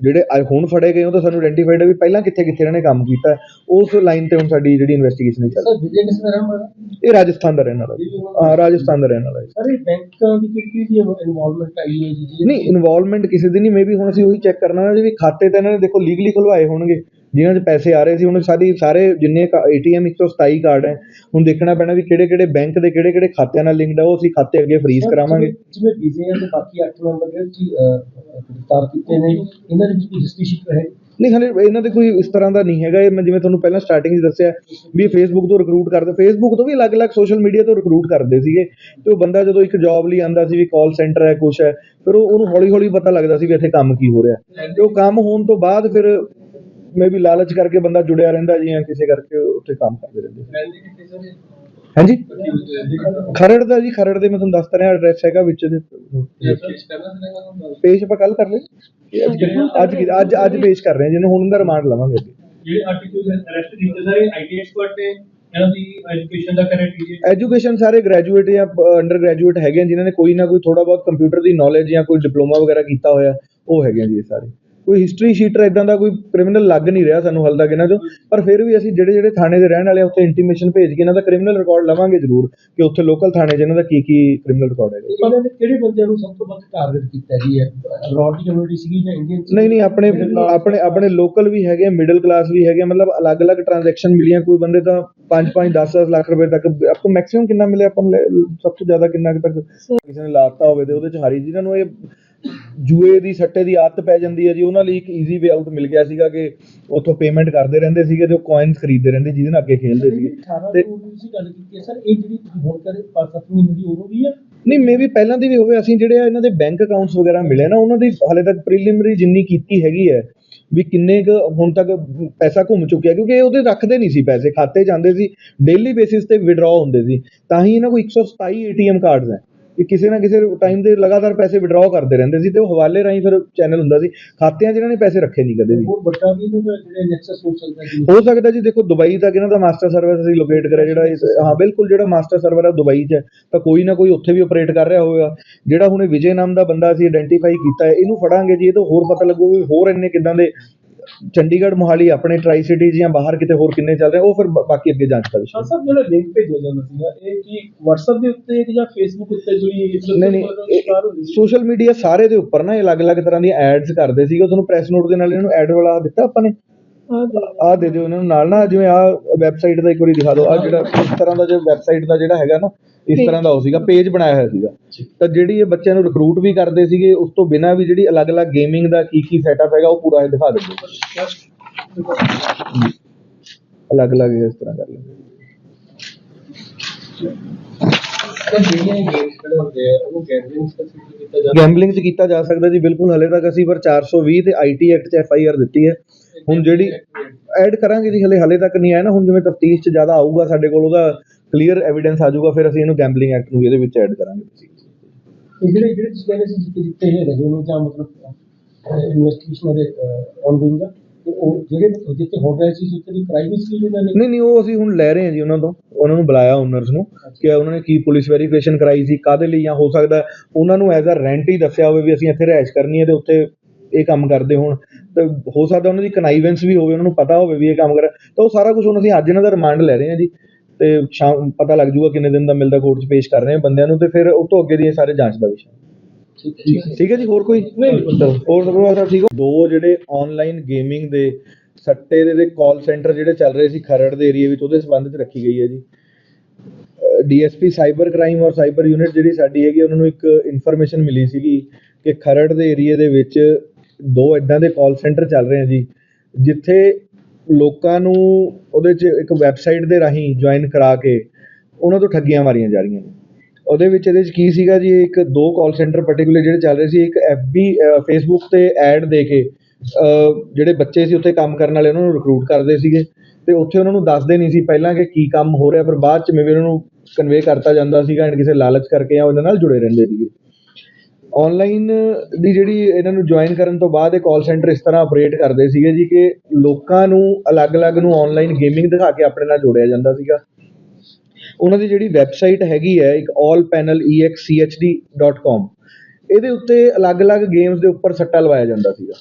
ਜਿਹੜੇ ਅੱਜ ਹੁਣ ਫੜੇ ਗਏ ਉਹ ਤਾਂ ਸਾਨੂੰ ਆਇਡੈਂਟੀਫਾਈਡ ਹੈ ਵੀ ਪਹਿਲਾਂ ਕਿੱਥੇ ਕਿੱਥੇ ਇਹਨਾਂ ਨੇ ਕੰਮ ਕੀਤਾ। ਉਸ ਲਾਈਨ ਤੇ ਹੁਣ ਸਾਡੀ ਜਿਹੜੀ ਇਨਵੈਸਟੀਗੇਸ਼ਨ ਹੈ ਚੱਲ ਸਰ ਵਿਜੇ ਕਿਸ ਦਾ ਰਹਿਣ ਵਾਲਾ? ਰਹੀ ਇਹ ਰਾਜਸਥਾਨ ਦਾ ਰਹਿਣ ਵਾਲਾ ਜੀ। ਹਾਂ ਰਾਜਸਥਾਨ ਦਾ ਰਹਿਣ ਵਾਲਾ ਹੈ ਸਰ ਇਹ ਬੈਂਕਾਂ ਦੀ ਕਿਹੜੀ ਦੀ ਇਨਵੋਲਵਮੈਂਟ ਆਈ ਹੈ ਜੀ? ਜੀ ਨਹੀਂ ਇਨਵੋਲਵਮੈਂਟ ਕਿਸੇ ਦੀ ਨਹੀਂ। ਮੇਬੀ ਹੁਣ ਅਸੀਂ ਉਹੀ ਚੈੱਕ ਕਰਨਾ ਨਾ ਜੀ ਵੀ ਖਾਤੇ ਤਾਂ ਇਹਨਾਂ ਨੇ ਦੇਖੋ ਲੀਗਲੀ ਖੁਲਵਾਏ ਹੋਣਗੇ। ਜਿਨ੍ਹਾਂ 'ਚ ਪੈਸੇ ਆ ਰਹੇ ਸੀ ਹੁਣ ਸਾਡੀ ਸਾਰੇ ਜਿੰਨੇ ਏਟੀਐਮ 127 ਕਾਰਡ ਹੈ ਹੁਣ ਦੇਖਣਾ ਪੈਣਾ ਵੀ ਕਿਹੜੇ ਕਿਹੜੇ ਬੈਂਕ ਦੇ ਕਿਹੜੇ ਕਿਹੜੇ ਖਾਤਿਆਂ ਨਾਲ ਲਿੰਕਡ ਹੈ ਉਹ ਅਸੀਂ ਖਾਤੇ ਅੱਗੇ ਫਰੀਜ਼ ਕਰਾਵਾਂਗੇ। ਜਿਵੇਂ ਵਿਜੇ ਤੇ ਬਾਕੀ 8 ਮੈਂਬਰ ਜਿਹੜੇ ਤੁਸੀਂ ਅਹ, ਗ੍ਰਿਫਤਾਰ ਕੀਤੇ ਨੇ ਇਹਨਾਂ ਦੇ ਵਿੱਚ ਕੋਈ ਹਿਸਟਰੀ ਸ਼ੀਟ ਰਹੇ? ਨਹੀਂ ਹਲੇ ਇਹਨਾਂ ਦੇ ਕੋਈ ਇਸ ਤਰ੍ਹਾਂ ਦਾ ਨਹੀਂ ਹੈਗਾ ਇਹ ਮੈਂ ਜਿਵੇਂ ਤੁਹਾਨੂੰ ਪਹਿਲਾਂ ਸਟਾਰਟਿੰਗ 'ਚ ਦੱਸਿਆ ਵੀ ਫੇਸਬੁੱਕ ਤੋਂ ਰਿਕਰੂਟ ਕਰਦੇ ਫੇਸਬੁੱਕ ਤੋਂ ਵੀ ਅਲੱਗ-ਅਲੱਗ ਸੋਸ਼ਲ ਮੀਡੀਆ ਤੋਂ ਰਿਕਰੂਟ ਕਰਦੇ ਸੀਗੇ ਤੇ ਉਹ ਬੰਦਾ ਜਦੋਂ ਇੱਕ ਜੌਬ ਲਈ ਆਂਦਾ ਸੀ ਵੀ ਕਾਲ ਸੈਂਟਰ ਹੈ ਕੁਛ ਹੈ ਫਿਰ ਉਹ ਉਹਨੂੰ ਹੌਲੀ-ਹੌਲੀ ਪਤਾ ਲੱਗਦਾ ਸੀ ਵੀ ਇੱਥੇ ਕੰਮ ਕੀ ਹੋ ਰਿਹਾ। ਤੇ ਉਹ ਕੰਮ ਹੋਣ ਤੋਂ ਬਾਅਦ ਫਿਰ ਮੇ ਵੀ ਲਾਲਚ ਕਰਕੇ ਬੰਦਾ ਜੁੜਿਆ ਰਹਿੰਦਾ ਜੀ ਜਾਂ ਕਿਸੇ ਕਰਕੇ ਉੱਥੇ ਕੰਮ ਕਰਦੇ ਰਹਿੰਦੇ ਹਾਂਜੀ? ਖਰੜ ਦਾ ਜੀ ਖਰੜ ਦੇ ਮੈਂ ਤੁਹਾਨੂੰ ਦੱਸ ਤਾ ਰਿਹਾ ਐਡਰੈਸ ਹੈਗਾ ਵਿੱਚ ਦੇ। ਪੇਸ਼ ਆਪਾਂ ਕੱਲ ਕਰ ਲੈ ਅੱਜ ਅੱਜ ਅੱਜ ਪੇਸ਼ ਕਰ ਰਹੇ ਹਾਂ ਜਿਹਨੂੰ ਹੁਣ ਦਾ ਰਿਮਾਂਡ ਲਵਾਂਗੇ ਜਿਹੜੇ ਆਰਟੀਕਲ ਅਰੈਸਟ ਕੀਤੇ ਸਾਰੇ ਆਈਟੀ ਐਕਸਪਰਟ ਨੇ ਇਹਨਾਂ ਦੀ ਐਜੂਕੇਸ਼ਨ ਸਾਰੇ ਗ੍ਰੈਜੂਏਟ ਜਾਂ ਅੰਡਰ ਗ੍ਰੈਜੂਏਟ ਹੈਗੇ ਜਿਨ੍ਹਾਂ ਨੇ ਕੋਈ ਨਾ ਕੋਈ ਥੋੜਾ ਬਹੁਤ ਕੰਪਿਊਟਰ ਦੀ ਨੌਲੇਜ ਜਾਂ ਕੋਈ ਡਿਪਲੋਮਾ ਵਗੈਰਾ ਕੀਤਾ ਹੋਇਆ ਉਹ ਹੈਗੇ ਜੀ ਸਾਰੇ। ਕੋਈ ਹਿਸਟਰੀ ਸ਼ੀਟਰ ਇਦਾਂ ਦਾ ਕੋਈ ਕ੍ਰਿਮੀਨਲ ਲੱਗ ਨਹੀਂ ਰਿਹਾ ਸਾਨੂੰ ਹਾਲ ਤੱਕ ਇਹਨਾਂ ਚੋਂ। ਪਰ ਫਿਰ ਵੀ ਅਸੀਂ ਜਿਹੜੇ ਜਿਹੜੇ ਥਾਣੇ ਦੇ ਰਹਿਣ ਵਾਲੇ ਆ ਉੱਥੇ ਇੰਟੀਮੇਸ਼ਨ ਭੇਜ ਕੇ ਇਹਨਾਂ ਦਾ ਕ੍ਰਿਮੀਨਲ ਰਿਕਾਰਡ ਲਵਾਂਗੇ ਜ਼ਰੂਰ ਕਿ ਉੱਥੇ ਲੋਕਲ ਥਾਣੇ 'ਚ ਇਹਨਾਂ ਦਾ ਕੀ ਕੀ ਕ੍ਰਿਮੀਨਲ ਰਿਕਾਰਡ ਹੈਗਾ। ਇਹਨਾਂ ਨੇ ਕਿਹੜੇ ਬੰਦਿਆਂ ਨੂੰ ਸਭ ਤੋਂ ਵੱਧ ਟਾਰਗੇਟ ਕੀਤਾ ਜੀ ਹੈ ਅਬਰੋਡ ਦੀ ਕਮਿਊਨਿਟੀ ਸੀਗੀ ਜਾਂ ਇੰਡੀਅਨ ਨਹੀਂ ਨਹੀਂ ਆਪਣੇ ਆਪਣੇ ਆਪਣੇ ਲੋਕਲ ਵੀ ਹੈਗੇ ਮਿਡਲ ਕਲਾਸ ਵੀ ਹੈਗੇ ਮਤਲਬ ਅਲੱਗ-ਅਲੱਗ ਟ੍ਰਾਂਜੈਕਸ਼ਨ ਮਿਲੀਆਂ ਕੋਈ ਬੰਦੇ ਤਾਂ 5-5 10-10 ਲੱਖ ਰੁਪਏ ਤੱਕ ਆਪਾਂ ਮੈਕਸਿਮਮ ਕਿੰਨਾ ਮਿਲਿਆ ਆਪਾਂ ਨੂੰ ਸਭ ਤੋਂ ਜ਼ਿਆਦਾ ਕਿੰਨਾ ਕੁ ਤੱਕ? ਕਿਸੇ ਨੇ ਲਾਤਾ ਹੋਵੇ ਤੇ ਉਹਦੇ ਚ ਹਾਰੀ ਜਿਨ੍ਹਾਂ ਨੂੰ ਇਹ ਜੂਏ ਦੀ ਸੱਟੇ ਦੀ ਆਦਤ ਪੈ ਜਾਂਦੀ ਹੈ ਜੀ। ਉਹਨਾਂ ਲਈ ਇੱਕ ਈਜ਼ੀ ਵੇ ਆਊਟ ਮਿਲ ਗਿਆ ਸੀਗਾ ਕਿ ਉੱਥੋਂ ਪੇਮੈਂਟ ਕਰਦੇ ਰਹਿੰਦੇ ਸੀਗੇ ਤੇ ਉਹ ਕੋਇਨਸ ਖਰੀਦਦੇ ਰਹਿੰਦੇ ਜਿਹਦੇ ਨਾਲ ਅੱਗੇ ਖੇਡਦੇ ਸੀਗੇ। 18 ਤੇ ਕਰੋੜ ਦੀ ਤੁਸੀਂ ਗੱਲ ਕੀਤੀ ਹੈ। ਸਰ ਇਹ ਜਿਹੜੀ ਤੁਸੀਂ ਹੁਣ ਕਰੇ 5-7 ਮਹੀਨੇ ਦੀ ਉਦੋਂ ਵੀ ਹੈ? ਨਹੀਂ ਮੇਬੀ ਪਹਿਲਾਂ ਦੀ ਵੀ ਹੋਵੇ ਅਸੀਂ ਜਿਹੜੇ ਆ ਇਹਨਾਂ ਦੇ ਬੈਂਕ ਅਕਾਊਂਟਸ ਵਗੈਰਾ ਮਿਲੇ ਨਾ ਉਹਨਾਂ ਦੀ ਹਾਲੇ ਤੱਕ ਪ੍ਰੀਲਿਮਿਨਰੀ ਜਿੰਨੀ ਕੀਤੀ ਹੈਗੀ ਹੈ ਵੀ ਕਿੰਨੇ ਕੁ ਹੁਣ ਤੱਕ ਪੈਸਾ ਘੁੰਮ ਚੁੱਕਿਆ ਕਿਉਂਕਿ ਇਹ ਉਹਦੇ ਰੱਖਦੇ ਨਹੀਂ ਸੀ ਪੈਸੇ ਖਾਤੇ ਜਾਂਦੇ ਸੀ ਡੇਲੀ ਬੇਸਿਸ ਤੇ ਵਿਡਰਾਅ ਹੁੰਦੇ ਸੀ। ਤਾਂ ਹੀ ਇਹਨਾਂ ਕੋਲ 127 ਏਟੀਐਮ ਕਾਰਡਸ ਹੈ। ਕਿ ਕਿਸੇ ਨਾ ਕਿਸੇ ਟਾਈਮ ਦੇ ਲਗਾਤਾਰ ਪੈਸੇ ਵਿਡਰਾਅ ਕਰਦੇ ਰਹਿੰਦੇ ਸੀ ਤੇ ਉਹ ਹਵਾਲੇ ਰਾਹੀਂ ਫਿਰ ਚੈਨਲ ਹੁੰਦਾ ਸੀ। ਖਾਤਿਆਂ ਇਹਨਾਂ ਨੇ ਪੈਸੇ ਰੱਖੇ ਨਹੀਂ ਕਦੇ ਵੀ। ਹੋਰ ਵੱਡਾ ਵੀ ਇਹਨਾਂ ਦਾ ਜਿਹੜੇ ਨੈਕਸਸ ਹੋ ਸਕਦਾ ਜੀ ਹੋ ਸਕਦਾ ਜੀ ਦੇਖੋ ਦੁਬਈ ਤੱਕ ਇਹਨਾਂ ਦਾ ਮਾਸਟਰ ਸਰਵਰ ਅਸੀਂ ਲੋਕੇਟ ਕਰਿਆ ਜਿਹੜਾ ਇਸ ਹਾਂ ਬਿਲਕੁਲ ਜਿਹੜਾ ਮਾਸਟਰ ਸਰਵਰ ਹੈ ਦੁਬਈ 'ਚ ਤਾਂ ਕੋਈ ਨਾ ਕੋਈ ਉੱਥੇ ਵੀ ਆਪਰੇਟ ਕਰ ਰਿਹਾ ਹੋਵੇਗਾ। ਜਿਹੜਾ ਹੁਣੇ ਵਿਜੇ ਨਾਮ ਦਾ ਬੰਦਾ ਅਸੀਂ ਆਇਡੈਂਟੀਫਾਈ ਕੀਤਾ ਹੈ ਇਹਨੂੰ ਫੜਾਂਗੇ ਜੀ ਇਹ ਤੋਂ ਹੋਰ ਪਤਾ ਲੱਗੂ ਵੀ ਹੋਰ ਇੰਨੇ ਕਿਦਾਂ ਦੇ ਚੰਡੀਗੜ੍ਹ ਮੋਹਾਲੀ ਆਪਣੇ ਟਰਾਈ ਸਿਟੀਜ਼ ਜਾਂ ਬਾਹਰ ਕਿਤੇ ਹੋਰ ਕਿੰਨੇ ਚੱਲ ਰਹੇ ਉਹ ਫਿਰ ਬ- ਬਾਕੀ ਅੱਗੇ ਜਾਂਚ ਦਾ ਵਿਸ਼ਾ ਹਾਂ ਸਰ ਜਿਹੜਾ ਲਿੰਕ ਭੇਜਿਆ ਜਾਂਦਾ ਸੀਗਾ ਇਹ ਕੀ WhatsApp ਦੇ ਉੱਤੇ ਜਾਂ Facebook ਉੱਤੇ ਜਿਹੜੀ ਨਹੀਂ ਨਹੀਂ ਸੋਸ਼ਲ ਮੀਡੀਆ ਸਾਰੇ ਦੇ ਉੱਪਰ ਨਾ ਇਹ ਅਲੱਗ-ਅਲੱਗ ਤਰ੍ਹਾਂ ਦੀਆਂ ਐਡਸ ਕਰਦੇ ਸੀਗੇ ਤੁਹਾਨੂੰ ਪ੍ਰੈਸ ਨੋਟ ਦੇ ਨਾਲ ਇਹਨਾਂ ਨੂੰ ਐਡ ਵਾਲਾ ਦਿੱਤਾ ਆਪਾਂ ਨੇ। ਆਹ ਦੇ ਦਿਓ ਇਹਨਾਂ ਨੂੰ ਨਾਲ ਨਾ ਜਿਵੇਂ ਆਹ ਵੈਬਸਾਈਟ ਦਾ ਇੱਕ ਵਾਰੀ ਦਿਖਾ ਦਿਓ। ਆ ਜਿਹੜਾ ਇਸ ਤਰ੍ਹਾਂ ਦਾ ਜੋ ਵੈਬਸਾਈਟ ਦਾ ਜਿਹੜਾ ਹੈਗਾ ਨਾ ਇਸ ਤਰ੍ਹਾਂ ਦਾ ਉਹ ਸੀਗਾ ਪੇਜ ਬਣਾਇਆ ਹੋਇਆ ਸੀਗਾ। ਤਾਂ ਜਿਹੜੀ ਇਹ ਬੱਚਿਆਂ ਨੂੰ ਰਿਕਰੂਟ ਵੀ ਕਰਦੇ ਸੀਗੇ ਉਸ ਤੋਂ ਬਿਨਾਂ ਵੀ ਜਿਹੜੀ ਅਲੱਗ-ਅਲੱਗ ਗੇਮਿੰਗ ਦਾ ਕੀ ਕੀ ਸੈਟਅਪ ਹੈਗਾ ਉਹ ਪੂਰਾ ਇਹ ਦਿਖਾ ਦਿੰਦੇ ਅਲੱਗ-ਅਲੱਗ ਇਸ ਤਰ੍ਹਾਂ ਕਰ ਲੈਂਦੇ ਆ ਗੈਂਬਲਿੰਗ 'ਚ ਕੀਤਾ ਜਾ ਸਕਦਾ। ਜੀ ਬਿਲਕੁਲ। ਹਲੇ ਤੱਕ ਅਸੀਂ ਪਰ 420 ਤੇ ਆਈਟੀ ਐਕਟ 'ਚ ਐਫ ਆਈ ਆਰ ਦਿੱਤੀ ਹੈ। ਹੁਣ ਜਿਹੜੀ ਐਡ ਕਰਾਂਗੇ ਜੀ ਹਲੇ ਹਲੇ ਤੱਕ ਨਹੀਂ ਆਇਆ ਨਾ ਹੁਣ ਜਿਵੇਂ ਤਫਤੀਸ਼ 'ਚ ਜ਼ਿਆਦਾ ਆਊਗਾ ਸਾਡੇ ਕੋਲ ਉਹਦਾ ਕਲੀਅਰ ਐਵੀਡੈਂਸ ਆ ਜਾਊਗਾ ਫਿਰ ਅਸੀਂ ਇਹਨੂੰ ਗੈਂਬਲਿੰਗ ਐਕਟ ਨੂੰ ਇਹਦੇ ਵਿੱਚ ਐਡ ਕਰਾਂਗੇ ਇਹ ਜਿਹੜੇ ਜਿਹੜੇ ਤੁਸੀਂ ਕਹਿੰਦੇ ਸੀ ਜਿੱਤੇ ਜਿੱਤੇ ਇਹ ਰਹੇ ਨੇ ਜਾਂ ਮਤਲਬ ਇਨਵੈਸਟੀਗੇਸ਼ਨ ਦੇ ਆਨਗੋਇੰਗ ਤੇ ਉਹ ਜਿਹੜੇ ਜਿੱਤੇ ਹੋ ਰਹੇ ਸੀ ਉੱਤੇ ਦੀ ਪ੍ਰਾਈਵੇਸੀ ਇਹਨਾਂ ਨੇ ਨਹੀਂ ਨਹੀਂ ਉਹ ਅਸੀਂ ਹੁਣ ਲੈ ਰਹੇ ਹਾਂ ਜੀ ਉਹਨਾਂ ਤੋਂ ਉਹਨਾਂ ਨੂੰ ਬੁਲਾਇਆ ਓਨਰਸ ਨੂੰ ਕਿ ਉਹਨਾਂ ਨੇ ਕੀ ਪੁਲਿਸ ਵੈਰੀਫਿਕੇਸ਼ਨ ਕਰਾਈ ਸੀ ਕਾਦੇ ਲਈ ਜਾਂ ਹੋ ਸਕਦਾ ਉਹਨਾਂ ਨੂੰ ਐਜ਼ ਅ ਰੈਂਟ ਹੀ ਦੱਸਿਆ ਹੋਵੇ ਵੀ ਅਸੀਂ ਇੱਥੇ ਰਿਹਾਇਸ਼ ਕਰਨੀ ਹੈ ਤੇ ਉੱਥੇ ਇਹ ਕੰਮ ਕਰਦੇ ਹੋਣ ਤੇ ਹੋ ਸਕਦਾ ਉਹਨਾਂ ਦੀ ਕਨਾਈਵੈਂਸ ਵੀ ਹੋਵੇ ਉਹਨਾਂ ਨੂੰ ਪਤਾ ਹੋਵੇ ਵੀ ਇਹ ਕੰਮ ਕਰ ਤਾਂ ਉਹ ਸਾਰਾ ਕੁਝ ਹੁਣ ਅਸੀਂ ਅੱਜ ਇਹਨਾਂ ਦਾ ਰਿਮਾਂਡ ਲੈ ਰਹੇ ਹਾਂ ਜੀ। ਤੇ ਸ਼ਾਮ ਪਤਾ ਲੱਗ ਜਾਊਗਾ ਕਿੰਨੇ ਦਿਨ ਦਾ ਮਿਲਦਾ ਕੋਰਟ 'ਚ ਪੇਸ਼ ਕਰ ਰਹੇ ਹਾਂ ਬੰਦਿਆਂ ਨੂੰ ਤੇ ਫਿਰ ਉਹ ਤੋਂ ਅੱਗੇ ਦੀ ਇਹ ਸਾਰੇ ਜਾਂਚ ਦਾ ਵਿਸ਼ਾ। ਠੀਕ ਹੈ ਜੀ ਹੋਰ ਕੋਈ? ਹੋਰ ਸਭ ਠੀਕ ਹੋ? ਦੋ ਜਿਹੜੇ ਆਨਲਾਈਨ ਗੇਮਿੰਗ ਦੇ ਸੱਟੇ ਦੇ ਤੇ ਕਾਲ ਸੈਂਟਰ ਜਿਹੜੇ ਚੱਲ ਰਹੇ ਸੀ ਖਰੜ ਦੇ ਏਰੀਆ ਵਿੱਚ ਉਹਦੇ ਸੰਬੰਧ ਚ ਰੱਖੀ ਗਈ ਹੈ ਜੀ। ਡੀਐਸਪੀ ਸਾਈਬਰ ਕ੍ਰਾਈਮ ਔਰ ਸਾਈਬਰ ਯੂਨਿਟ ਜਿਹੜੀ ਸਾਡੀ ਹੈਗੀ ਉਹਨਾਂ ਨੂੰ ਇੱਕ ਇਨਫੋਰਮੇਸ਼ਨ ਮਿਲੀ ਸੀਗੀ ਕਿ ਖਰੜ ਦੇ ਏਰੀਆ ਦੇ ਵਿੱਚ ਦੋ ਇਦਾਂ ਦੇ ਕਾਲ ਸੈਂਟਰ ਚੱਲ ਰਹੇ ਆ ਜੀ, ਜਿੱਥੇ ਲੋਕਾਂ ਨੂੰ ਉਹਦੇ 'ਚ ਇੱਕ ਵੈਬਸਾਈਟ ਦੇ ਰਾਹੀਂ ਜੁਆਇਨ ਕਰਾ ਕੇ ਉਹਨਾਂ ਤੋਂ ਠੱਗੀਆਂ ਮਾਰੀਆਂ ਜਾ ਰਹੀਆਂ ਨੇ। ਉਹਦੇ ਵਿੱਚ ਇਹਦੇ 'ਚ ਕੀ ਸੀਗਾ ਜੀ, ਇੱਕ ਦੋ ਕਾਲ ਸੈਂਟਰ ਪਾਰਟਿਕੂਲਰ ਜਿਹੜੇ ਚੱਲ ਰਹੇ ਸੀ, ਇੱਕ FB ਫੇਸਬੁੱਕ ਤੇ ਐਡ ਦੇ ਕੇ ਜਿਹੜੇ ਬੱਚੇ ਸੀ ਉੱਥੇ ਕੰਮ ਕਰਨ ਵਾਲੇ ਉਹਨਾਂ ਨੂੰ ਰਿਕਰੂਟ ਕਰਦੇ ਸੀਗੇ ਅਤੇ ਉੱਥੇ ਉਹਨਾਂ ਨੂੰ ਦੱਸਦੇ ਨਹੀਂ ਸੀ ਪਹਿਲਾਂ ਕਿ ਕੀ ਕੰਮ ਹੋ ਰਿਹਾ, ਪਰ ਬਾਅਦ 'ਚ ਮੇਵੇਂ ਉਹਨਾਂ ਨੂੰ ਕਨਵੇ ਕਰਤਾ ਜਾਂਦਾ ਸੀਗਾ ਐਂਡ ਕਿਸੇ ਲਾਲਚ ਕਰਕੇ ਜਾਂ ਉਹਨਾਂ ਨਾਲ ਜੁੜੇ ਰਹਿੰਦੇ ਸੀਗੇ। ਔਨਲਾਈਨ ਦੀ ਜਿਹੜੀ ਇਹਨਾਂ ਨੂੰ ਜੁਆਇਨ ਕਰਨ ਤੋਂ ਬਾਅਦ ਇਹ ਕਾਲ ਸੈਂਟਰ ਇਸ ਤਰ੍ਹਾਂ ਆਪਰੇਟ ਕਰਦੇ ਸੀਗੇ ਜੀ ਕਿ ਲੋਕਾਂ ਨੂੰ ਅਲੱਗ-ਅਲੱਗ ਨੂੰ ਔਨਲਾਈਨ ਗੇਮਿੰਗ ਦਿਖਾ ਕੇ ਆਪਣੇ ਨਾਲ ਜੋੜਿਆ ਜਾਂਦਾ ਸੀਗਾ। ਉਹਨਾਂ ਦੀ ਜਿਹੜੀ ਵੈਬਸਾਈਟ ਹੈਗੀ ਹੈ, ਇੱਕ allpanelexchd.com ਇਹਦੇ ਉੱਤੇ ਅਲੱਗ-ਅਲੱਗ ਗੇਮਸ ਦੇ ਉੱਪਰ ਸੱਟਾ ਲਵਾਇਆ ਜਾਂਦਾ ਸੀਗਾ।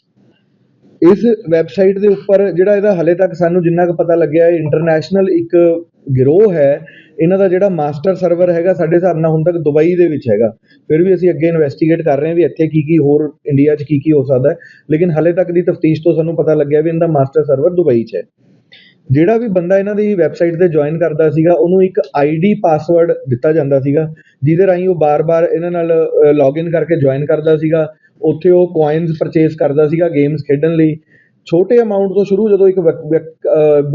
ਇਸ ਵੈਬਸਾਈਟ ਦੇ ਉੱਪਰ ਜਿਹੜਾ ਇਹਦਾ ਹਲੇ ਤੱਕ ਸਾਨੂੰ ਜਿੰਨਾ ਕੁ ਪਤਾ ਲੱਗਿਆ ਹੈ ਇੰਟਰਨੈਸ਼ਨਲ ਇੱਕ ਗਿਰੋਹ ਹੈ। ਇਹਨਾਂ ਦਾ ਜਿਹੜਾ ਮਾਸਟਰ ਸਰਵਰ ਹੈਗਾ, ਸਾਡੇ ਹਿਸਾਬ ਨਾਲ ਹੁਣ ਤੱਕ ਦੁਬਈ ਦੇ ਵਿੱਚ ਹੈਗਾ। ਫਿਰ ਵੀ ਅਸੀਂ ਅੱਗੇ ਇਨਵੈਸਟੀਗੇਟ ਕਰ ਰਹੇ ਹਾਂ ਵੀ ਇੱਥੇ ਕੀ ਕੀ ਹੋਰ ਇੰਡੀਆ 'ਚ ਕੀ ਕੀ ਹੋ ਸਕਦਾ ਲੇਕਿਨ ਹਲੇ ਤੱਕ ਦੀ ਤਫਤੀਸ਼ ਤੋਂ ਸਾਨੂੰ ਪਤਾ ਲੱਗਿਆ ਵੀ ਇਹਨਾਂ ਦਾ ਮਾਸਟਰ ਸਰਵਰ ਦੁਬਈ 'ਚ ਹੈ। ਜਿਹੜਾ ਵੀ ਬੰਦਾ ਇਹਨਾਂ ਦੀ ਵੈਬਸਾਈਟ ਤੇ ਜੁਆਇਨ ਕਰਦਾ ਸੀਗਾ, ਉਹਨੂੰ ਇੱਕ ਆਈਡੀ ਪਾਸਵਰਡ ਦਿੱਤਾ ਜਾਂਦਾ ਸੀਗਾ, ਜਿਹਦੇ ਰਾਹੀਂ ਉਹ ਵਾਰ ਵਾਰ ਇਹਨਾਂ ਨਾਲ ਲੌਗਇਨ ਕਰਕੇ ਜੁਆਇਨ ਕਰਦਾ ਸੀਗਾ। ਉੱਥੇ ਉਹ ਕੋਆਇਨਸ ਪਰਚੇਸ ਕਰਦਾ ਸੀਗਾ ਗੇਮਸ ਖੇਡਣ ਲਈ। ਛੋਟੇ ਅਮਾਊਂਟ ਤੋਂ ਸ਼ੁਰੂ ਜਦੋਂ ਇੱਕ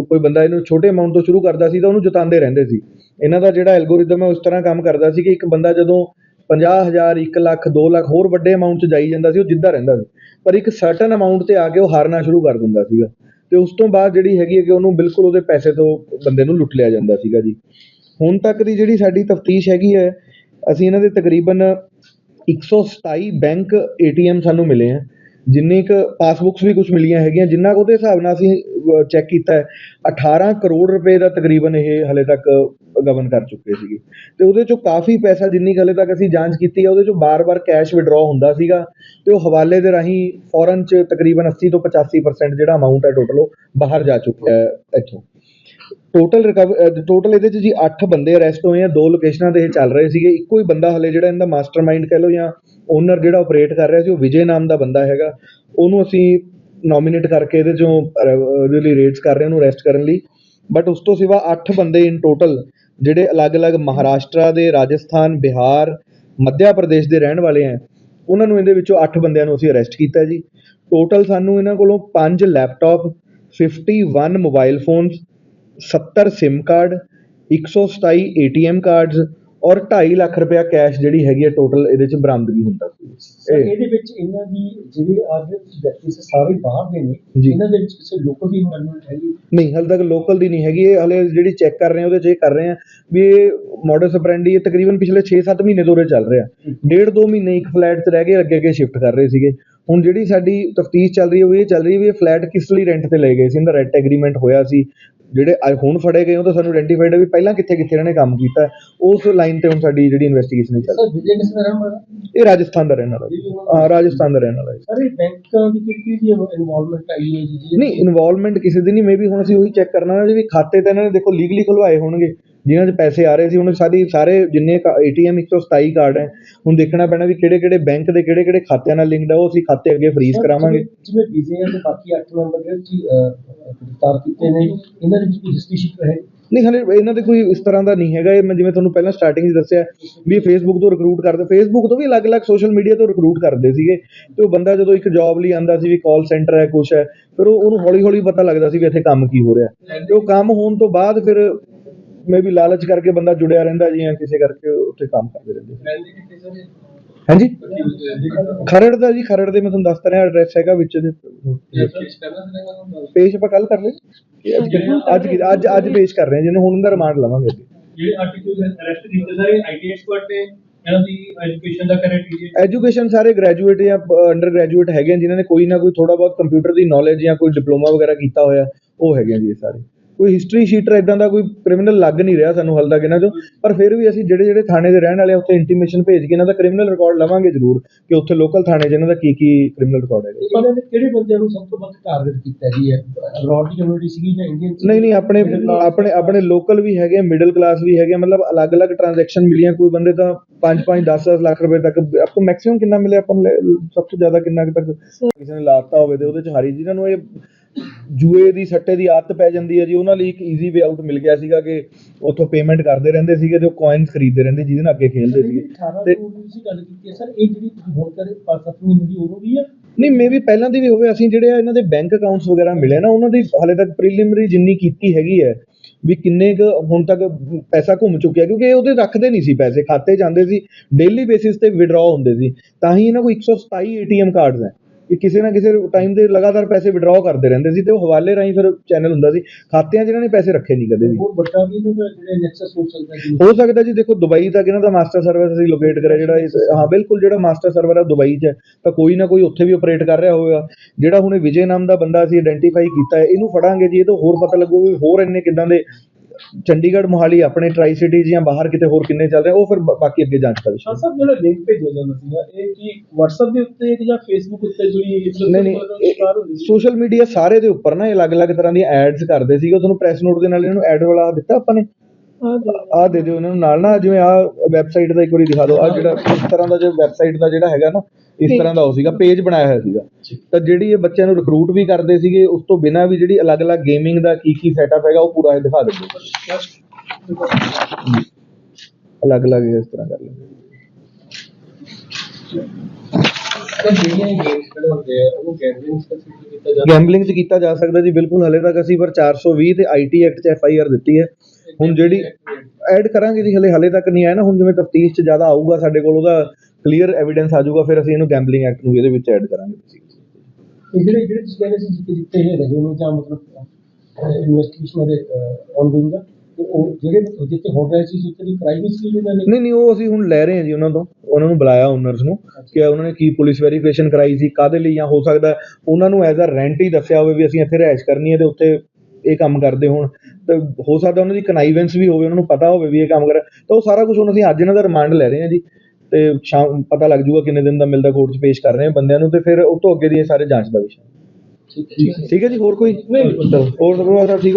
ਕੋਈ ਬੰਦਾ ਇਹਨੂੰ ਛੋਟੇ ਅਮਾਊਂਟ ਤੋਂ ਸ਼ੁਰੂ ਕਰਦਾ ਸੀ ਤਾਂ ਉਹਨੂੰ ਜਿਤਾਉਂਦੇ ਰਹਿੰਦੇ ਸੀ। ਇਹਨਾਂ ਦਾ ਜਿਹੜਾ ਐਲਗੋਰਿਦਮ ਹੈ ਉਸ ਤਰ੍ਹਾਂ ਕੰਮ ਕਰਦਾ ਸੀ ਕਿ ਇੱਕ ਬੰਦਾ ਜਦੋਂ 50000 1 ਲੱਖ 2 ਲੱਖ ਹੋਰ ਵੱਡੇ ਅਮਾਊਂਟ 'ਚ ਜਾਈ ਜਾਂਦਾ ਸੀ, ਉਹ ਜਿੱਦਾਂ ਰਹਿੰਦਾ ਸੀ। ਪਰ ਇੱਕ ਸਰਟਨ ਅਮਾਊਂਟ ਤੇ ਆ ਕੇ ਉਹ ਹਾਰਨਾ ਸ਼ੁਰੂ ਕਰ ਦਿੰਦਾ ਸੀਗਾ। ਅਤੇ ਉਸ ਤੋਂ ਬਾਅਦ ਜਿਹੜੀ ਹੈਗੀ ਹੈ ਕਿ ਉਹਨੂੰ ਬਿਲਕੁਲ ਉਹਦੇ ਪੈਸੇ ਤੋਂ ਬੰਦੇ ਨੂੰ ਲੁੱਟ ਲਿਆ ਜਾਂਦਾ ਸੀਗਾ ਜੀ। ਹੁਣ ਤੱਕ ਦੀ ਜਿਹੜੀ ਸਾਡੀ ਤਫਤੀਸ਼ ਹੈਗੀ ਹੈ, ਅਸੀਂ ਇਹਨਾਂ ਦੇ ਤਕਰੀਬਨ 127 ਬੈਂਕ ਏ ਏਟੀਐਮ ਸਾਨੂੰ ਮਿਲੇ ਹੈ ਜਿੰਨੀ ਕੁ ਪਾਸਬੁੱਕਸ ਵੀ ਕੁਛ ਮਿਲੀਆਂ ਹੈਗੀਆਂ, ਜਿੰਨਾ ਕੁ ਉਹਦੇ ਹਿਸਾਬ ਨਾਲ ਅਸੀਂ ਚੈੱਕ ਕੀਤਾ ਹੈ 18 ਕਰੋੜ ਰੁਪਏ ਦਾ ਤਕਰੀਬਨ ਇਹ ਹਲੇ ਤੱਕ ਗਬਨ ਕਰ ਚੁੱਕੇ ਸੀਗੇ। ਤੇ ਉਹਦੇ ਚੋਂ ਕਾਫੀ ਪੈਸਾ ਜਿੰਨੀ ਕੁ ਹਲੇ ਤੱਕ ਅਸੀਂ ਜਾਂਚ ਕੀਤੀ ਹੈ, ਉਹਦੇ ਚੋਂ ਬਾਰ ਵਾਰ ਕੈਸ਼ ਵਿਡਰੋਅ ਹੁੰਦਾ ਸੀਗਾ ਅਤੇ ਉਹ ਹਵਾਲੇ ਦੇ ਰਾਹੀਂ ਫੋਰਨ ਚ ਤਕਰੀਬਨ 80 ਤੋਂ 85% ਜਿਹੜਾ ਅਮਾਊਂਟ ਹੈ ਟੋਟਲ ਉਹ ਬਾਹਰ ਜਾ ਚੁੱਕਿਆ ਇੱਥੋਂ। ਟੋਟਲ ਰਿਕਵਰ ਟੋਟਲ ਇਹਦੇ ਚ ਜੀ 8 ਬੰਦੇ ਅਰੈਸਟ ਹੋਏ ਆ, ਦੋ ਲੋਕੇਸ਼ਨਾਂ ਤੇ ਇਹ ਚੱਲ ਰਹੇ ਸੀਗੇ, ਇੱਕੋ ਹੀ ਬੰਦਾ ਹਲੇ ਜਿਹੜਾ ਇਹਦਾ ਮਾਸਟਰਮਾਈਂਡ ਕਹਿ ਲਓ ਜਾਂ ਓਨਰ ਜਿਹੜਾ ਓਪਰੇਟ ਕਰ ਰਿਹਾ ਸੀ ਉਹ ਵਿਜੇ ਨਾਮ ਦਾ ਬੰਦਾ ਹੈਗਾ। ਉਹਨੂੰ ਅਸੀਂ ਨੋਮੀਨੇਟ ਕਰਕੇ ਇਹਦੇ ਚੋਂ ਅਹ, ਉਹਦੇ ਲਈ ਰੇਡਸ ਕਰ ਰਹੇ ਉਹਨੂੰ ਅਰੈਸਟ ਕਰਨ ਲਈ। ਬਟ ਉਸ ਤੋਂ ਸਿਵਾ ਅੱਠ ਬੰਦੇ ਇਨ ਟੋਟਲ ਜਿਹੜੇ ਅਲੱਗ-ਅਲੱਗ ਮਹਾਰਾਸ਼ਟਰ ਦੇ ਰਾਜਸਥਾਨ ਬਿਹਾਰ ਮੱਧਿਆ ਪ੍ਰਦੇਸ਼ ਦੇ ਰਹਿਣ ਵਾਲੇ ਹੈ ਉਹਨਾਂ ਨੂੰ ਇਹਦੇ ਵਿੱਚੋਂ ਅੱਠ ਬੰਦਿਆਂ ਨੂੰ ਅਸੀਂ ਅਰੈਸਟ ਕੀਤਾ ਜੀ। ਟੋਟਲ ਸਾਨੂੰ ਇਹਨਾਂ ਕੋਲੋਂ 5 laptop 51 mobile phones 70 SIM card ਇੱਕ ਸੌ ਸਤਾਈ 127 ATM ਕਾਰਡਸ ਔਰ 2.5 ਲੱਖ ਰੁਪਇਆ ਕੈਸ਼ ਜਿਹੜੀ ਹੈਗੀ ਹੈ ਟੋਟਲ ਇਹਦੇ ਚ ਬਰਾਮਦਗੀ ਹੁੰਦਾ ਸੀ। ਇਹ- ਇਹਦੇ ਵਿੱਚ ਇਹਨਾਂ ਦੀ ਜਿਹੜੇ ਅੱਜ ਵਿਅਕਤੀ ਸੇ ਸਾਰੇ ਬਾਹਰ ਦੇ ਨੇ। ਇਹਨਾਂ ਦੇ ਵਿੱਚ ਕਿਸੇ ਲੋਕਲ ਦੀ ਇਨਵੋਲਵਮੈਂਟ ਹੈਗੀ ਨਹੀਂ। ਹਾਲੇ ਤੱਕ ਲੋਕਲ ਦੀ ਨਹੀਂ ਹੈਗੀ। ਇਹ ਹਲੇ ਜਿਹੜੀ ਚੈੱਕ ਕਰ ਰਹੇ ਹਾਂ ਉਹਦੇ 'ਚ ਇਹ ਕਰ ਰਹੇ ਹਾਂ ਵੀ ਇਹ ਮੋਡਸ ਆਪਰੈਂਡੀ ਇਹ ਤਕਰੀਬਨ ਪਿਛਲੇ 6-7 ਮਹੀਨੇ ਤੋਂ ਉਰੇ ਚੱਲ ਰਿਹਾ। ਡੇਢ ਦੋ ਮਹੀਨੇ ਇੱਕ ਫਲੈਟ 'ਚ ਰਹਿ ਕੇ ਅੱਗੇ ਅੱਗੇ ਸ਼ਿਫਟ ਕਰ ਰਹੇ ਸੀਗੇ। ਹੁਣ ਜਿਹੜੀ ਸਾਡੀ ਤਫਤੀਸ਼ ਚੱਲ ਰਹੀ ਹੈ ਉਹ ਇਹ ਚੱਲ ਰਹੀ ਹੈ ਵੀ ਇਹ ਫਲੈਟ ਕਿਸ ਲਈ ਰੈਂਟ ਤੇ ਲਏ ਗਏ ਸੀ? ਇਹਦਾ ਰੈਂਟ ਐਗਰੀਮੈਂਟ ਹੋਇਆ ਸੀ। ਜਿਹੜੇ ਅੱਜ ਹੁਣ ਫੜੇ ਗਏ ਉਹ ਤਾਂ ਸਾਨੂੰ ਆਇਡੈਂਟੀਫਾਈਡ ਹੈ ਵੀ ਪਹਿਲਾਂ ਕਿੱਥੇ ਕਿੱਥੇ ਇਹਨਾਂ ਨੇ ਕੰਮ ਕੀਤਾ। ਹੈ। ਉਸ ਲਾਈਨ ਤੇ ਹੁਣ ਸਾਡੀ ਜਿਹੜੀ ਇਨਵੈਸਟੀਗੇਸ਼ਨ ਚੱਲ ਸਰ ਵਿਜੇ ਕਿਸ ਦਾ ਰਹਿਣ ਵਾਲਾ? ਇਹ ਰਾਜਸਥਾਨ ਦਾ ਰਹਿਣ ਵਾਲਾ ਹਾਂ ਰਾਜਸਥਾਨ ਦਾ ਰਹਿਣ ਵਾਲਾ ਹੈ ਸਰ ਇਹ ਬੈਂਕਾਂ ਦੀ ਕਿਹੜੀ ਦੀ ਇਨਵੋਲਵਮੈਂਟ ਆਈ ਹੈ ਜੀ? ਨਹੀਂ ਇਨਵੋਲਵਮੈਂਟ ਕਿਸੇ ਦੀ ਨਹੀਂ। ਮੇਬੀ ਹੁਣ ਅਸੀਂ ਉਹੀ ਚੈੱਕ ਕਰਨਾ ਜੀ ਵੀ ਖਾਤੇ ਤਾਂ ਇਹਨਾਂ ਨੇ ਦੇਖੋ ਲੀਗਲੀ ਖੁਲਵਾਏ ਹੋਣਗੇ। ਜਿਨ੍ਹਾਂ 'ਚ ਪੈਸੇ ਆ ਰਹੇ ਸੀ ਹੁਣ ਸਾਡੀ ਸਾਰੇ ਜਿੰਨੇ ਏਟੀਐਮ 127 ਕਾਰਡ ਹੈ ਹੁਣ ਦੇਖਣਾ ਪੈਣਾ ਵੀ ਕਿਹੜੇ ਕਿਹੜੇ ਬੈਂਕ ਦੇ ਕਿਹੜੇ ਕਿਹੜੇ ਖਾਤਿਆਂ ਨਾਲ ਲਿੰਕਡ ਹੈ ਉਹ ਅਸੀਂ ਖਾਤੇ ਅੱਗੇ ਫ੍ਰੀਜ਼ ਸਰ, ਕਰਾਵਾਂਗੇ। ਜਿਵੇਂ- ਵਿਜੇ ਅਤੇ ਬਾਕੀ 8 ਮੈਂਬਰ ਜਿਹੜੇ ਤੁਸੀਂ ਅਹ, ਗ੍ਰਿਫਤਾਰ ਕੀਤੇ ਨੇ ਇਹਨਾਂ ਦੇ ਵਿੱਚ ਕੋਈ ਹਿਸਟਰੀ ਸ਼ੀਟ ਰਹੇ? ਨਹੀਂ ਹਲੇ ਇਹਨਾਂ ਦੇ ਕੋਈ ਇਸ ਤਰ੍ਹਾਂ ਦਾ ਨਹੀਂ ਹੈਗਾ ਇਹ ਮੈਂ ਜਿਵੇਂ ਤੁਹਾਨੂੰ ਪਹਿਲਾਂ ਸਟਾਰਟਿੰਗ 'ਚ ਦੱਸਿਆ ਵੀ ਫੇਸਬੁੱਕ ਤੋਂ ਰਿਕਰੂਟ ਕਰਦੇ ਫੇਸਬੁੱਕ ਤੋਂ ਵੀ ਅਲੱਗ-ਅਲੱਗ ਸੋਸ਼ਲ ਮੀਡੀਆ ਤੋਂ ਰਿਕਰੂਟ ਕਰਦੇ ਸੀਗੇ ਤੇ ਉਹ ਬੰਦਾ ਜਦੋਂ ਇੱਕ ਜੌਬ ਲਈ ਆਂਦਾ ਸੀ ਵੀ ਕਾਲ ਸੈਂਟਰ ਹੈ ਕੁਛ ਹੈ ਫਿਰ ਉਹ ਉਹਨੂੰ ਹੌਲੀ-ਹੌਲੀ ਪਤਾ ਲੱਗਦਾ ਸੀ ਵੀ ਇੱਥੇ ਕੰਮ ਕੀ ਹੋ ਰਿਹਾ। ਤੇ ਉਹ ਕੰਮ ਹੋਣ ਤੋਂ ਬਾਅਦ ਫਿਰ ਮੇ ਵੀ ਲਾਲਚ ਕਰਕੇ ਬੰਦਾ ਜੁੜਿਆ ਰਹਿੰਦਾ ਜੀ ਜਾਂ ਕਿਸੇ ਕਰਕੇ ਉੱਥੇ ਕੰਮ ਕਰਦੇ ਰਹਿੰਦੇ ਹਾਂਜੀ? ਖਰੜ ਦਾ ਜੀ ਖਰੜ ਦੇ ਮੈਂ ਤੁਹਾਨੂੰ ਦੱਸ ਤਾ ਰਿਹਾ ਐਡਰੈਸ ਹੈਗਾ ਵਿੱਚ ਦੇ। ਪੇਸ਼ ਆਪਾਂ ਕੱਲ ਕਰ ਲੈ ਅੱਜ ਅੱਜ ਅੱਜ ਪੇਸ਼ ਕਰ ਰਹੇ ਹਾਂ ਜਿਹਨੂੰ ਹੁਣ ਦਾ ਰਿਮਾਂਡ ਲਵਾਂਗੇ ਜਿਹੜੇ ਆਰਟੀਕਲ ਅਰੈਸਟ ਕੀਤੇ ਸਾਰੇ ਆਈਟੀ ਐਕਸਪਰਟ ਨੇ ਇਹਨਾਂ ਦੀ ਐਜੂਕੇਸ਼ਨ ਦਾ ਕ੍ਰਾਈਟੇਰੀਆ ਐਜੂਕੇਸ਼ਨ ਸਾਰੇ ਗ੍ਰੈਜੂਏਟ ਜਾਂ ਅੰਡਰ ਗ੍ਰੈਜੂਏਟ ਹੈਗੇ ਜਿਨ੍ਹਾਂ ਨੇ ਕੋਈ ਨਾ ਕੋਈ ਥੋੜਾ ਬਹੁਤ ਕੰਪਿਊਟਰ ਦੀ ਨੌਲੇਜ ਜਾਂ ਕੋਈ ਡਿਪਲੋਮਾ ਵਗੈਰਾ ਕੀਤਾ ਹੋਇਆ ਉਹ ਹੈਗੇ ਜੀ ਸਾਰੇ। ਕੋਈ ਹਿਸਟਰੀ ਸ਼ੀਟਰ ਇਦਾਂ ਦਾ ਕੋਈ ਕ੍ਰਿਮੀਨਲ ਲੱਗ ਨਹੀਂ ਰਿਹਾ ਸਾਨੂੰ ਹਾਲ ਤੱਕ ਇਹਨਾਂ ਚੋਂ। ਪਰ ਫਿਰ ਵੀ ਅਸੀਂ ਜਿਹੜੇ ਜਿਹੜੇ ਥਾਣੇ ਦੇ ਰਹਿਣ ਵਾਲੇ ਆ ਉੱਥੇ ਇੰਟੀਮੇਸ਼ਨ ਭੇਜ ਕੇ ਇਹਨਾਂ ਦਾ ਕ੍ਰਿਮੀਨਲ ਰਿਕਾਰਡ ਲਵਾਂਗੇ ਜ਼ਰੂਰ ਕਿ ਉੱਥੇ ਲੋਕਲ ਥਾਣੇ 'ਚ ਇਹਨਾਂ ਦਾ ਕੀ ਕੀ ਕ੍ਰਿਮੀਨਲ ਰਿਕਾਰਡ ਹੈਗਾ। ਇਹਨਾਂ ਨੇ ਕਿਹੜੇ ਬੰਦਿਆਂ ਨੂੰ ਸਭ ਤੋਂ ਵੱਧ ਟਾਰਗੇਟ ਕੀਤਾ ਜੀ ਹੈ ਅਬਰੋਡ ਦੀ ਕਮਿਊਨਿਟੀ ਸੀਗੀ ਜਾਂ ਇੰਡੀਅਨ ਨਹੀਂ ਨਹੀਂ ਆਪਣੇ ਆਪਣੇ ਆਪਣੇ ਲੋਕਲ ਵੀ ਹੈਗੇ ਮਿਡਲ ਕਲਾਸ ਵੀ ਹੈਗੇ ਮਤਲਬ ਅਲੱਗ-ਅਲੱਗ ਟ੍ਰਾਂਜੈਕਸ਼ਨ ਮਿਲੀਆਂ। ਕੋਈ ਬੰਦੇ ਤਾਂ 5-5 10-10 ਲੱਖ ਰੁਪਏ ਤੱਕ ਆਪਾਂ ਮੈਕਸਿਮਮ ਕਿੰਨਾ ਮਿਲਿਆ ਆਪਾਂ ਨੂੰ ਸਭ ਤੋਂ ਜ਼ਿਆਦਾ ਕਿੰਨਾ ਕੁ ਤੱਕ? ਕਿਸੇ ਨੇ ਲਾਤਾ ਹੋਵੇ ਤੇ ਉਹਦੇ ਚ ਹਾਰੀ ਜਿਨ੍ਹਾਂ ਨੂੰ ਇਹ ਜੂਏ ਦੀ ਸੱਟੇ ਦੀ ਆਦਤ ਪੈ ਜਾਂਦੀ ਹੈ ਜੀ ਉਹਨਾਂ ਲਈ ਇੱਕ ਈਜ਼ੀ ਵੇ ਆਊਟ ਮਿਲ ਗਿਆ ਸੀਗਾ ਕਿ ਉੱਥੋਂ ਪੇਮੈਂਟ ਕਰਦੇ ਰਹਿੰਦੇ ਸੀਗੇ ਤੇ ਉਹ ਕੋਇਨਸ ਖਰੀਦਦੇ ਰਹਿੰਦੇ ਜਿਹਦੇ ਨਾਲ ਅੱਗੇ ਖੇਡਦੇ ਸੀਗੇ। 18 ਤੇ ਦੀ ਤੁਸੀਂ ਗੱਲ ਕੀਤੀ ਹੈ ਸਰ ਇਹ ਜਿਹੜੀ ਤੁਸੀਂ ਹੁਣ ਕਰੇ 5-7 ਮਹੀਨੇ ਦੀ ਉਦੋਂ ਵੀ ਹੈ? ਨਹੀਂ ਮੇਬੀ ਪਹਿਲਾਂ ਦੀ ਵੀ ਹੋਵੇ ਅਸੀਂ ਜਿਹੜੇ ਆ ਇਹਨਾਂ ਦੇ ਬੈਂਕ ਅਕਾਊਂਟਸ ਵਗੈਰਾ ਮਿਲੇ ਨਾ ਉਹਨਾਂ ਦੀ ਹਾਲੇ ਤੱਕ ਪ੍ਰੀਲਿਮਿਨਰੀ ਜਿੰਨੀ ਕੀਤੀ ਹੈਗੀ ਹੈ ਵੀ ਕਿੰਨੇ ਕੁ ਹੁਣ ਤੱਕ ਪੈਸਾ ਘੁੰਮ ਚੁੱਕਿਆ ਕਿਉਂਕਿ ਇਹ ਉਹਦੇ ਰੱਖਦੇ ਨਹੀਂ ਸੀ ਪੈਸੇ ਖਾਤੇ ਆਉਂਦੇ ਸੀ ਡੇਲੀ ਬੇਸਿਸ ਤੇ ਵਿਡਰਾਅ ਹੁੰਦੇ ਸੀ। ਤਾਂ ਹੀ ਇਹਨਾਂ ਕੋਲ 127 ਏਟੀਐਮ ਕਾਰਡਸ ਹੈ। ਕਿ ਕਿਸੇ ਨਾ ਕਿਸੇ ਟਾਈਮ ਦੇ ਲਗਾਤਾਰ ਪੈਸੇ ਵਿਡਰਾਅ ਕਰਦੇ ਰਹਿੰਦੇ ਸੀ ਤੇ ਉਹ ਹਵਾਲੇ ਰਾਹੀਂ ਫਿਰ ਚੈਨਲ ਹੁੰਦਾ ਸੀ। ਖਾਤਿਆਂ 'ਚ ਇਹਨਾਂ ਨੇ ਪੈਸੇ ਰੱਖੇ ਨਹੀਂ ਕਦੇ ਵੀ। ਹੋਰ ਵੱਡਾ ਵੀ ਜਿਹੜੇ ਨੈਕਸਸ ਹੋ ਸਕਦਾ ਜੀ। ਹੋ ਸਕਦਾ ਜੀ ਦੇਖੋ ਦੁਬਈ ਤੱਕ ਇਹਨਾਂ ਦਾ ਮਾਸਟਰ ਸਰਵਰ ਅਸੀਂ ਲੋਕੇਟ ਕਰਿਆ ਜਿਹੜਾ ਇਸ ਹਾਂ ਬਿਲਕੁਲ ਜਿਹੜਾ ਮਾਸਟਰ ਸਰਵਰ ਹੈ ਦੁਬਈ 'ਚ ਹੈ। ਤਾਂ ਕੋਈ ਨਾ ਕੋਈ ਉੱਥੇ ਵੀ ਆਪਰੇਟ ਕਰ ਰਿਹਾ ਹੋਵੇਗਾ। ਜਿਹੜਾ ਹੁਣ ਇਹ ਵਿਜੇ ਨਾਮ ਦਾ ਬੰਦਾ ਅਸੀਂ ਆਇਡੈਂਟੀਫਾਈ ਕੀਤਾ ਹੈ ਇਹਨੂੰ ਫੜਾਂਗੇ ਜੀ ਇਹ ਤੋਂ ਹੋਰ ਪਤਾ ਲੱਗੂ ਵੀ ਹੋਰ ਇੰਨੇ ਕਿਦਾਂ ਦੇ ਚੰਡੀਗੜ੍ਹ ਮੋਹਾਲੀ ਆਪਣੇ ਟਰਾਈ ਸਿਟੀਜ਼ ਜਾਂ ਬਾਹਰ ਕਿਤੇ ਹੋਰ ਕਿੰਨੇ ਚੱਲ ਰਹੇ ਉਹ ਫਿਰ ਬ- ਬਾਕੀ ਅੱਗੇ ਜਾਂਚ ਦਾ ਵਿਸ਼ਾ ਸਰ ਜਿਹੜਾ ਲਿੰਕ ਭੇਜਿਆ ਜਾਂਦਾ ਸੀਗਾ ਇਹ ਕੀ WhatsApp ਦੇ ਉੱਤੇ ਕਿ ਜਾਂ Facebook ਉੱਤੇ ਜਿਹੜੀ ਨਹੀਂ ਨਹੀਂ ਸ਼ਿਕਾਰ ਹੁੰਦੀ ਸੀ? ਸੋਸ਼ਲ ਮੀਡੀਆ ਸਾਰੇ ਦੇ ਉੱਪਰ ਨਾ ਇਹ ਅਲੱਗ-ਅਲੱਗ ਤਰ੍ਹਾਂ ਦੀਆਂ ਐਡਸ ਕਰਦੇ ਸੀਗੇ ਤੁਹਾਨੂੰ ਪ੍ਰੈਸ ਨੋਟ ਦੇ ਨਾਲ ਇਹਨਾਂ ਨੂੰ ਐਡ ਵਾਲਾ ਦਿੱਤਾ ਆਪਾਂ ਨੇ। ਆਹ ਦੇ ਦਿਓ ਇਹਨਾਂ ਨੂੰ। ਨਾਲ ਨਾ ਜਿਵੇਂ ਆਹ ਵੈਬਸਾਈਟ ਦਾ ਇੱਕ ਵਾਰੀ ਦਿਖਾ ਦਿਓ। ਆ ਜਿਹੜਾ ਇਸ ਤਰ੍ਹਾਂ ਦਾ ਜੋ ਵੈਬਸਾਈਟ ਦਾ ਜਿਹੜਾ ਹੈਗਾ ਨਾ ਇਸ ਤਰ੍ਹਾਂ ਦਾ ਉਹ ਸੀਗਾ ਪੇਜ ਬਣਾਇਆ ਹੋਇਆ ਸੀਗਾ। ਤਾਂ ਜਿਹੜੀ ਇਹ ਬੱਚਿਆਂ ਨੂੰ ਰਿਕਰੂਟ ਵੀ ਕਰਦੇ ਸੀਗੇ ਉਸ ਤੋਂ ਬਿਨਾਂ ਵੀ ਜਿਹੜੀ ਅਲੱਗ-ਅਲੱਗ ਗੇਮਿੰਗ ਦਾ ਕੀ ਕੀ ਸੈਟਅਪ ਹੈਗਾ ਉਹ ਪੂਰਾ ਇਹ ਦਿਖਾ ਦਿੰਦੇ ਅਲੱਗ-ਅਲੱਗ ਇਸ ਤਰ੍ਹਾਂ ਕਰ ਲੈਂਦੇ ਸਰ ਜਿਹੜੀਆਂ ਗੇਮਸ ਖਿਡਾਉਂਦੇ ਆ ਉਹ ਗੈਂਬਲਿੰਗ ਸਪੈਸੀਫਿਕ ਕੀਤਾ ਜਾਂਦਾ ਗੈਂਬਲਿੰਗ 'ਚ ਕੀਤਾ ਜਾ ਸਕਦਾ ਜੀ ਬਿਲਕੁਲ ਹਲੇ ਤੱਕ ਅਸੀਂ ਪਰ 420 ਤੇ ਆਈਟੀ ਐਕਟ 'ਚ ਐਫ ਆਈ ਆਰ ਦਿੱਤੀ ਹੈ। ਹੁਣ ਜਿਹੜੀ ਐਡ ਕਰਾਂਗੇ ਜੀ ਹਲੇ ਹਲੇ ਤੱਕ ਨਹੀਂ ਆਇਆ ਨਾ ਹੁਣ ਜਿਵੇਂ ਤਫਤੀਸ਼ 'ਚ ਜ਼ਿਆਦਾ ਆਊਗਾ ਸਾਡੇ ਕੋਲ ਉਹਦਾ ਕਲੀਅਰ ਐਵੀਡੈਂਸ ਆ ਜਾਊਗਾ ਫਿਰ ਅਸੀਂ ਇਹਨੂੰ ਗੈਂਬਲਿੰਗ ਐਕਟ ਨੂੰ ਇਹਦੇ ਵਿੱਚ ਐਡ ਕਰਾਂਗੇ। ਜਿਹੜੇ ਜਿਹੜੇ ਤੁਸੀਂ ਕਹਿੰਦੇ ਸੀ ਜਿੱਤੇ ਜਿੱਤੇ ਇਹ ਰਹੇ ਨੇ ਜਾਂ ਮਤਲਬ ਇਨਵੈਸਟੀਗੇਸ਼ਨ ਦੇ ਆਨਗੋਇੰਗ ਦਾ ਤੇ ਉਹ ਜਿਹੜੇ ਜਿੱਥੇ ਹੋ ਰਹੇ ਸੀ ਉੱਥੇ ਦੀ ਕਰਾਈ ਵੀ ਸੀ ਉਹਨਾਂ ਨੇ ਨਹੀਂ ਨਹੀਂ ਉਹ ਅਸੀਂ ਹੁਣ ਲੈ ਰਹੇ ਹਾਂ ਜੀ ਉਹਨਾਂ ਤੋਂ। ਉਹਨਾਂ ਨੂੰ ਬੁਲਾਇਆ ਓਨਰਸ ਨੂੰ ਕਿ ਉਹਨਾਂ ਨੇ ਕੀ ਪੁਲਿਸ ਵੈਰੀਫਿਕੇਸ਼ਨ ਕਰਾਈ ਸੀ ਕਾਦੇ ਲਈ ਜਾਂ ਹੋ ਸਕਦਾ ਉਹਨਾਂ ਨੂੰ ਐਜ਼ ਅ ਰੈਂਟ ਹੀ ਦੱਸਿਆ ਹੋਵੇ ਵੀ ਅਸੀਂ ਇੱਥੇ ਰਿਹਾਇਸ਼ ਕਰਨੀ ਹੈ ਤੇ ਉੱਥੇ ਇਹ ਕੰਮ ਕਰਦੇ ਹੋਣ। ਤੇ ਹੋ ਸਕਦਾ ਉਹਨਾਂ ਦੀ ਕਨਾਈਵੈਂਸ ਵੀ ਹੋਵੇ ਉਹਨਾਂ ਨੂੰ ਪਤਾ ਹੋਵੇ ਵੀ ਇਹ ਕੰਮ ਕਰ ਤਾਂ ਉਹ ਸਾਰਾ ਕੁਝ ਹੁਣ ਅਸੀਂ ਅੱਜ ਇਹਨਾਂ ਦਾ ਰਿਮਾਂਡ ਲੈ ਰਹੇ ਹਾਂ ਜੀ। ਤੇ ਸ਼ਾਮ ਪਤਾ ਲੱਗ ਜੂਗਾ ਕਿੰਨੇ ਦਿਨ ਦਾ ਮਿਲਦਾ ਕੋਰਟ 'ਚ ਪੇਸ਼ ਕਰ ਰਹੇ ਹਾਂ ਬੰਦਿਆਂ ਨੂੰ ਤੇ ਫਿਰ ਉਹ ਤੋਂ ਅੱਗੇ ਦੀ ਇਹ ਸਾਰੇ ਜਾਂਚ ਦਾ ਵਿਸ਼ਾ। ਠੀਕ ਹੈ ਜੀ। ਹੋਰ ਕੋਈ? ਨਹੀਂ। ਹੋਰ ਸਭ ਠੀਕ